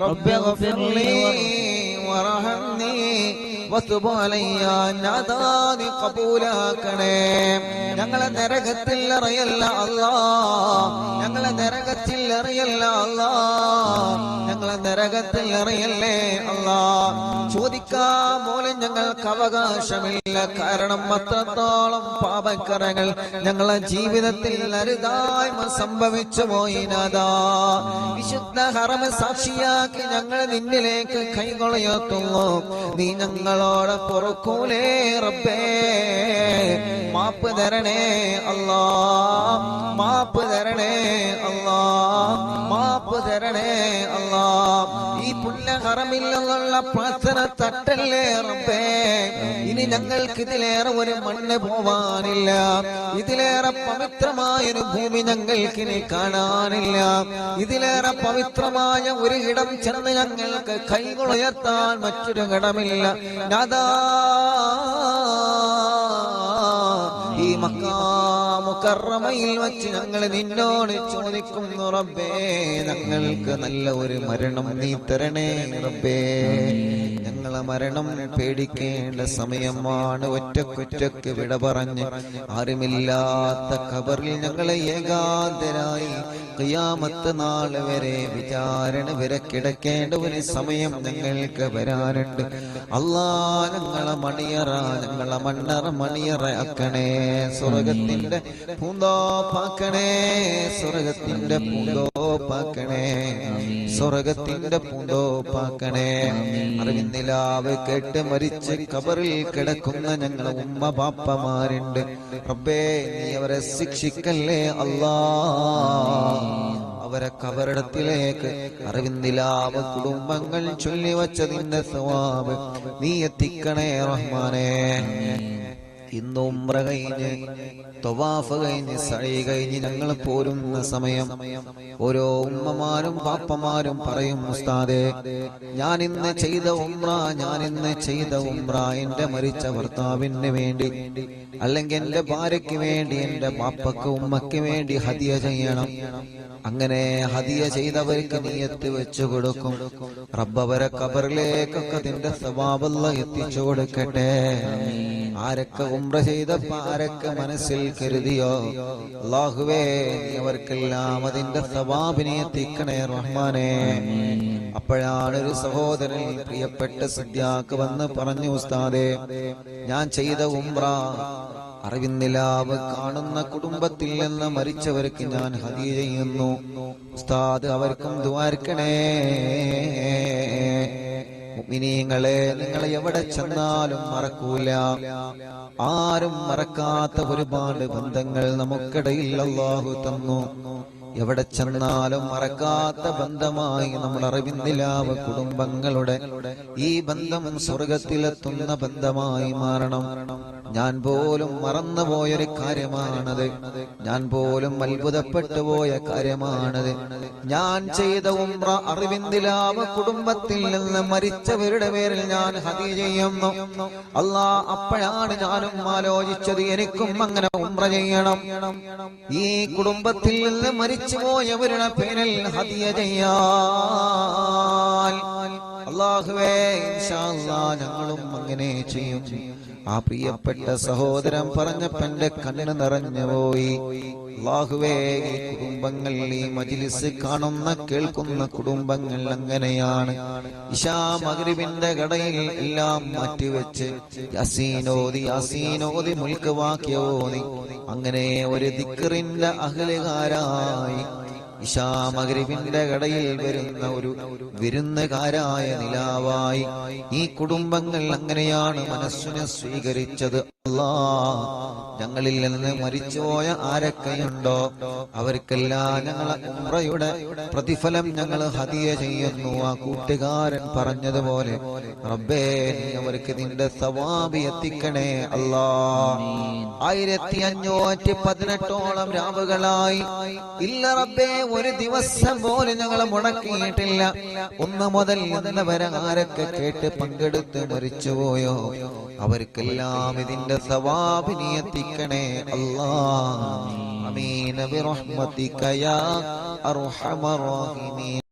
رب اغفر لي وارحمني നീ കബൂലാക്കണേ. ഞങ്ങളെ നരകത്തിൽ അറിയല്ല അല്ലാ. ഞങ്ങളെ നരകത്തിൽ അറിയല്ല അല്ലാ. ഞങ്ങളെ നരകത്തിൽ അറിയല്ലേ അല്ലാ. ചോദിക്കാ പോലും ഞങ്ങൾക്ക് അവകാശമില്ല. കാരണം അത്രത്തോളം പാപക്കറകൾ ഞങ്ങളെ ജീവിതത്തിൽ അരുതായ്മ സംഭവിച്ചു പോയിനതാ. വിശുദ്ധ ഹറമ സാക്ഷിയാക്കി ഞങ്ങൾ നിന്നിലേക്ക് കൈകൊളയത്തുന്നു നീ ഞങ്ങൾ ഞങ്ങളോട് പൊറുക്കൂലേ റബ്ബേ. മാപ്പ് തരണേ അല്ലാ. മാപ്പ് തരണേ അല്ലാ. മാപ്പ് തരണേ അല്ലാ. പുണ്യ ഹറമിൽ നിന്നുള്ള പ്രാർത്ഥന തട്ടല്ലേ ഇനി ഞങ്ങൾക്ക് ഇതിലേറെ ഒരു മണ്ണ് പോവാനില്ല. ഇതിലേറെ പവിത്രമായ ഒരു ഭൂമി ഞങ്ങൾക്ക് ഇനി കാണാനില്ല. ഇതിലേറെ പവിത്രമായ ഒരു ഇടം ചെന്ന് ഞങ്ങൾക്ക് കൈകളുയർത്താൻ മറ്റൊരു ഇടമില്ല നാദാ ഈ മക്കാമുക്കറമയിൽ വച്ച് ഞങ്ങൾ നിന്നോട് ചോദിക്കുന്നു റബ്ബേ ഞങ്ങൾക്ക് നല്ല ഒരു മരണം നീ തരണേ റബ്ബേ. ഞങ്ങളെ മരണം പേടിക്കേണ്ട സമയമാണ്. ഒറ്റക്കൊറ്റക്ക് വിട പറഞ്ഞ് ആരുമില്ലാത്ത ഖബറിൽ ഞങ്ങളെ ഏകാന്തരായി ഖിയാമത്ത് നാൾ വരെ വിചാരണ വരെ കിടക്കേണ്ട ഒരു സമയം ഞങ്ങൾക്ക് വരാനുണ്ട്. അല്ലാ ഞങ്ങളെ മണിയറ ഞങ്ങളെ മണ്ണറ മണിയറ ആക്കണേ സ്വർഗത്തിന്റെ പൂന്തോപ്പാക്കണേ. സ്വർഗത്തിന്റെ പൂന്തോപ്പാക്കണേ. സ്വർഗത്തിന്റെ പൂന്തോപ്പാക്കണേ അറിവിന്നിലാവ് കേട്ട് മരിച്ച് കബറിൽ കിടക്കുന്ന ഞങ്ങളെ ഉമ്മ പാപ്പമാരുണ്ട് റബ്ബേ നീ അവരെ ശിക്ഷിക്കല്ലേ അല്ലാ? അവരെ കബറിടത്തിലേക്ക് അറിവിന്ദിലാവ് കുടുംബങ്ങൾ ചൊല്ലി വച്ചതിന്റെ സവാബ് നീ എത്തിക്കണേ റഹ്മാനേ. ഇന്ന് ഉംറ കഴിഞ്ഞ് തൊവാഫ് കഴിഞ്ഞ് സഴി കഴിഞ്ഞ് ഞങ്ങൾ പോരുന്ന സമയം ഓരോ ഉമ്മമാരും പാപ്പമാരും പറയും ഉസ്താദെ ഞാൻ ഇന്ന് ചെയ്ത ഉമ്ര ഞാൻ ഇന്ന് ചെയ്ത ഉമ്ര എന്റെ മരിച്ച ഭർത്താവിന് വേണ്ടി അല്ലെങ്കിൽ എന്റെ ഭാര്യയ്ക്ക് വേണ്ടി എന്റെ പാപ്പക്ക് ഉമ്മയ്ക്ക് വേണ്ടി ഹതിയ ചെയ്യണം. അങ്ങനെ ഹതിയ ചെയ്തവർക്ക് നീയത്ത് വെച്ചു കൊടുക്കും. റബ്ബവരെ കബറിലേക്കൊക്കെ നിന്റെ സവാബല്ല എത്തിച്ചു കൊടുക്കട്ടെ. ആരൊക്കെ ഉംറ ചെയ്ത ആരൊക്കെ മനസ്സിൽ കരുതിയോ? അള്ളാഹുവേ അവർക്കെല്ലാം അതിന്റെ സവാബിനെ എത്തിക്കണേ റഹ്മാനെ. അപ്പോഴാണ് ഒരു സഹോദരൻ പ്രിയപ്പെട്ട സിദ്ധ്യാക്ക് വന്ന് പറഞ്ഞു ഉസ്താദെ ഞാൻ ചെയ്ത ഉംറ അറിവിന്നിലാവ് കാണുന്ന കുടുംബത്തിൽ നിന്ന് മരിച്ചവർക്ക് ഞാൻ ഹതി ചെയ്യുന്നു. ഉസ്താദ് അവർക്കും ദ്വാർക്കണേ മുഅ്മിനീങ്ങളെ നിങ്ങൾ എവിടെ ചെന്നാലും മറക്കൂല. ആരും മറക്കാത്ത ഒരുപാട് ബന്ധങ്ങൾ നമുക്കിടയിൽ അള്ളാഹു തന്നു. എവിടെ ചെന്നാലും മറക്കാത്ത ബന്ധമായി നമ്മൾ അറിവിന്നിലാവ് കുടുംബങ്ങളുടെ. ഈ ബന്ധം സ്വർഗത്തിലെത്തുന്ന ബന്ധമായി മാറണം. ഞാൻ പോലും മറന്നുപോയൊരു കാര്യമാണത്. ഞാൻ പോലും അത്ഭുതപ്പെട്ടു പോയ കാര്യമാണത്. ഞാൻ ചെയ്ത ഉമ്ര അറിവിന്ദിലാവ് കുടുംബത്തിൽ നിന്ന് മരിച്ചവരുടെ പേരിൽ ഞാൻ ഹതി ചെയ്യുന്നു. അല്ലാ അപ്പോഴാണ് ഞാനും ആലോചിച്ചത് എനിക്കും അങ്ങനെ ഉമ്ര ചെയ്യണം. ഈ കുടുംബത്തിൽ നിന്ന് മരിച്ചുപോയവരുടെ പേരിൽ ഹതിയ ചെയ്യാൻ. അള്ളാഹുവേ ഞങ്ങളും അങ്ങനെ ചെയ്യും. ആ പ്രിയപ്പെട്ട സഹോദരൻ പറഞ്ഞപ്പോ എന്റെ കണ്ണ് നിറഞ്ഞു പോയി. ഈ കുടുംബങ്ങൾ ഈ മജിലിസ് കാണുന്ന കേൾക്കുന്ന കുടുംബങ്ങൾ അങ്ങനെയാണ്. ഇഷാ മകരിവിന്റെ കടയിൽ എല്ലാം മാറ്റിവെച്ച് യസീനോതി യസീനോതി മുൽക്ക് വാക്യോതി അങ്ങനെ ഒരു ദിക്കറിന്റെ അഹലുകാരായി ഇഷാ മകരിവിന്റെ കടയിൽ വരുന്ന ഒരു വിരുന്നുകാരായ നിലാവായി ഈ കുടുംബങ്ങൾ അങ്ങനെയാണ് മനസ്സിനെ സ്വീകരിച്ചത്. അല്ലാ ഞങ്ങളിൽ നിന്ന് മരിച്ചുപോയ ആരൊക്കെയുണ്ടോ അവർക്കെല്ലാം ഞങ്ങളെ ഉമ്രയുടെ പ്രതിഫലം ഞങ്ങൾ ഹതിയ ചെയ്യുന്നു. ആ കൂട്ടുകാരൻ പറഞ്ഞതുപോലെ റബ്ബേ അവർക്ക് നിന്റെ സവാബി എത്തിക്കണേ അല്ലാ. ആയിരത്തി അഞ്ഞൂറ്റി പതിനെട്ടോളം രാവുകളായി ഇല്ല റബ്ബേ ഒരു ദിവസം പോലും ഞങ്ങൾ മുടക്കിയിട്ടില്ല. ഒന്ന് മുതൽ ഇന്ന് വരെ ആരൊക്കെ കേട്ട് പങ്കെടുത്ത് മരിച്ചുപോയോ? അവർക്കെല്ലാം ഇതിന്റെ സവാബിനി എത്തിക്കണേ അല്ലാ അമീന ബിറഹ്മതിക യാ അർഹമർ റഹീമീൻ.